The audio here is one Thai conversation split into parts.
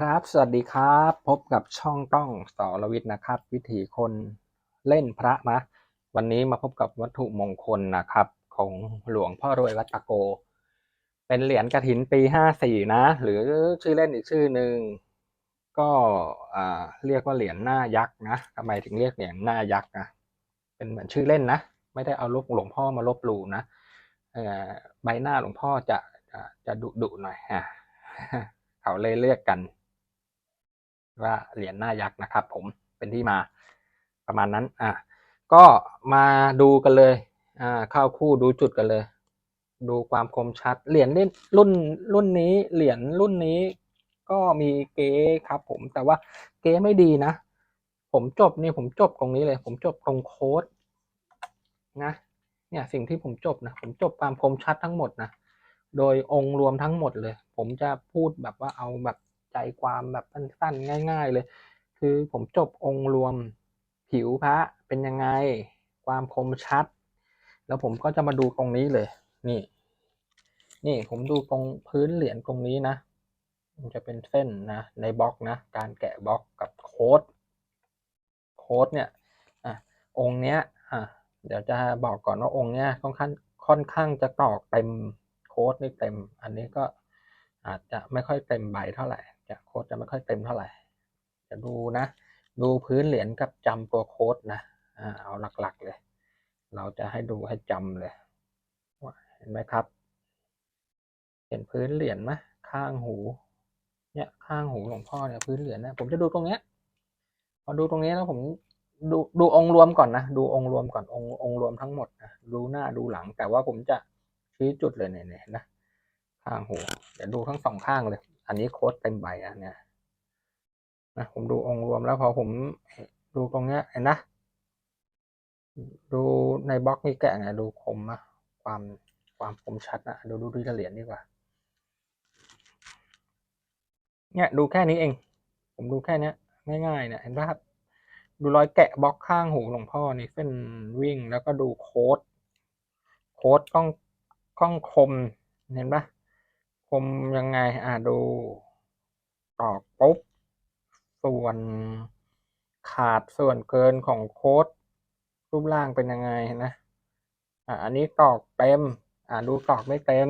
ครับ สวัสดีครับ พบกับช่องต้องสอรวิทย์นะครับ วิถีคนเล่นพระนะ วันนี้มาพบกับวัตถุมงคลนะครับ ของหลวงพ่อรวยวัดตะโก เป็นเหรียญกระถินปีห้าสี่นะ หรือชื่อเล่นอีกชื่อหนึ่งก็เรียกว่าเหรียญหน้ายักษ์นะทำไมถึงเรียกเหรียญหน้ายักษ์นะ เป็นเหมือนชื่อเล่นนะ ไม่ได้เอารูปหลวงพ่อมาลบหลู่นะใบหน้าหลวงพ่อจะจะจะดุดุหน่อยฮะเขาเลยเรียกกัน ว่าเหรียญหน้ายักษ์นะครับผมเป็นที่มาประมาณนั้นอะก็มาดูกันเลยอ่าเข้าคู่ดูจุดกันเลย ดูความคมชัดเหรียญนี่รุ่นรุ่นนี้เหรียญรุ่นนี้ก็มีเก๊ครับผมแต่ว่าเก๊ไม่ดีนะ ผมจบนี่ผมจบตรงนี้เลย ผมจบตรงโค้ดนะเนี่ยสิ่งที่ผมจบนะผมจบความคมชัดทั้งหมดนะโดยองค์รวมทั้งหมดเลย ผมจะพูดแบบว่าเอาแบบ ใจความแบบสั้นๆง่าย ๆ เลย คือผมจบองค์รวมผิวพระเป็นยังไง ความคมชัด แล้วผมก็จะมาดูตรงนี้เลย นี่ นี่ผมดูตรงพื้นเหรียญตรงนี้นะมันจะเป็นเส้นนะในบล็อกนะ การแกะบล็อกกับโค้ดโค้ดเนี่ยอะองค์เนี้ยอะเดี๋ยวจะบอกก่อนว่าองค์เนี้ยค่อนข้างค่อนข้างจะตอกเต็มโค้ดนี่เต็ม อันนี้ก็อาจจะไม่ค่อยเต็มใบเท่าไหร่ จะโค้ดจะไม่ค่อยเต็มเท่าไหร่ จะดูนะ ดูพื้นเหรียญกับจำตัวโค้ดนะเอาหลักๆเลย เราจะให้ดูให้จำเลยเห็นไหมครับ เห็นพื้นเหรียญไหมข้างหู เนี่ยข้างหูหลวงพ่อเนี่ยพื้นเหรียญนะผมจะดูตรงเนี้ยพอดูตรงนี้แล้วผมดูดูองค์รวมก่อนนะดูองค์รวมก่อนองค์องค์รวมทั้งหมดนะดูหน้าดูหลังแต่ว่าผมจะชี้จุดเลยเนี่ยเนี่ยเห็นะข้างหูเดี๋ยวดูทั้งสองข้างเลย อันนี้โค้ดเต็มใบอะเนี่ยนะผมดูองค์รวมแล้วพอผมดูตรงเนี้ยเห็นนะ ดูในบล็อกนี่แกะไงดูคมนะความความคมชัดนะดูดูดูเหรียญดีกว่า เนี่ยดูแค่นี้เอง ผมดูแค่นี้ง่ายๆเนี่ยเห็นปะครับดูรอยแกะบล็อกข้างหูหลวงพ่อนี่เส้นวิ่งแล้วก็ดูโค้ดโค้ดกล้องกล้องคมเห็นปะ มยังไง อ่าดูตอกปุ๊บ ส่วนขาดส่วนเกินของโค้ดรูปร่างเป็นยังไงนะ อ่าอันนี้ตอกเต็ม อ่าดูตอกไม่เต็ม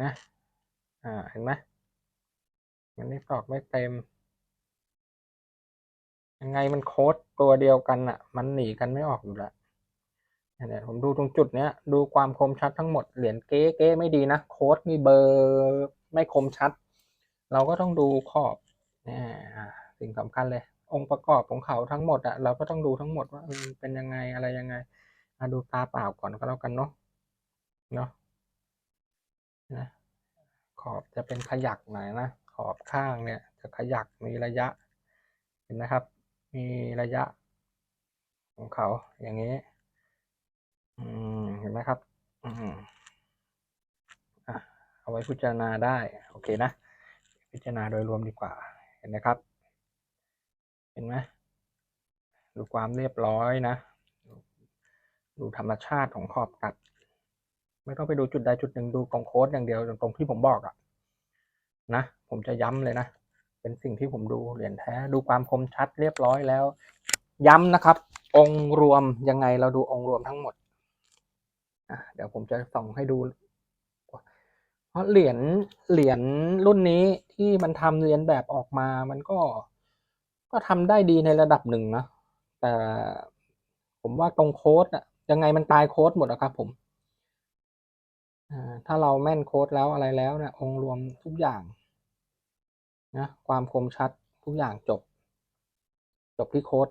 นะ อ่า เห็นไหมมันนี่ตอกไม่เต็ม ยังไงมันโค้ดตัวเดียวกันอะ มันหนีกันไม่ออกอยู่แล้ว เนี่ยผมดูตรงจุดเนี้ย ดูความคมชัดทั้งหมด เหรียญเก๊เก๊ไม่ดีนะ โค้ดมีเบอร์ไม่คมชัด เราก็ต้องดูขอบเนี่ยสิ่งสำคัญเลย องค์ประกอบของเขาทั้งหมดอะเราก็ต้องดูทั้งหมดว่าเป็นยังไงอะไรยังไงอะดูตาเปล่าก่อนก็แล้วกันเนาะเนาะนะขอบจะเป็นขยักหน่อยนะ ขอบข้างเนี่ย จะขยักมีระยะ เห็นนะครับ มีระยะของเขาอย่างนี้ ไหมครับ อืมอะเอาไว้พิจารณาได้ โอเคนะ พิจารณาโดยรวมดีกว่า เห็นไหมครับ เห็นไหมดูความเรียบร้อยนะ ดูธรรมชาติของขอบตัด ไม่ต้องไปดูจุดใดจุดหนึ่งดูกองโค้ดอย่างเดียวตรงที่ผมบอกอะนะ ผมจะย้ำเลยนะ เป็นสิ่งที่ผมดูเหรียญแท้ ดูความคมชัดเรียบร้อยแล้ว ย้ำนะครับ องค์รวมยังไงเราดูองค์รวมทั้งหมดอะ เดี๋ยวผมจะส่องให้ดู เพราะเหรียญเหรียญรุ่นนี้ที่มันทำเรียนแบบออกมา มันก็ก็ทำได้ดีในระดับหนึ่งนะแต่ผมว่าตรงโค้ดอะยังไงมันตายโค้ดหมดนะครับผมถ้าเราแม่นโค้ดแล้วอะไรแล้วนี่ยองรวมทุกอย่างนะความคมชัดทุกอย่างจบ จบที่โค้ด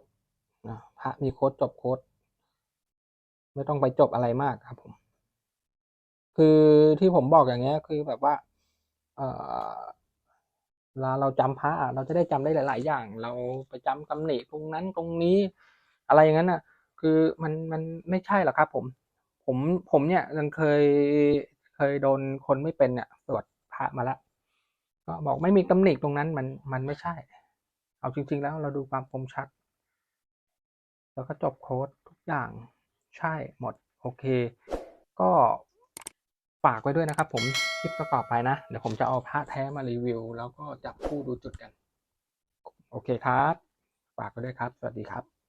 นะพระมีโค้ดจบโค้ด ไม่ต้องไปจบอะไรมากครับผม คือที่ผมบอกอย่างเงี้ย คือแบบว่า เออเวลาเราจำพระเราจะได้จำได้หลาย ๆ อย่าง เราไปจำตำหนิตรงนั้นตรงนี้ อะไรอย่างนั้นน่ะ คือมันมันไม่ใช่หรอกครับ ผม ผมผมเนี่ยยังเคยเคยโดนคนไม่เป็นเนี่ยตรวจพระมาแล้วก็บอกไม่มีตำหนิตรงนั้นมันมันไม่ใช่ เอาจริง ๆ แล้วเราดูความคมชัด แล้วก็จบโค้ดทุกอย่าง ใช่หมดโอเค ก็ฝากไว้ด้วยนะครับ ผมคลิปต่อบไปนะ เดี๋ยวผมจะเอาพระแท้มารีวิว แล้วก็จับคู่ดูจุดกัน โอเคครับ ฝากไว้ด้วยครับ สวัสดีครับ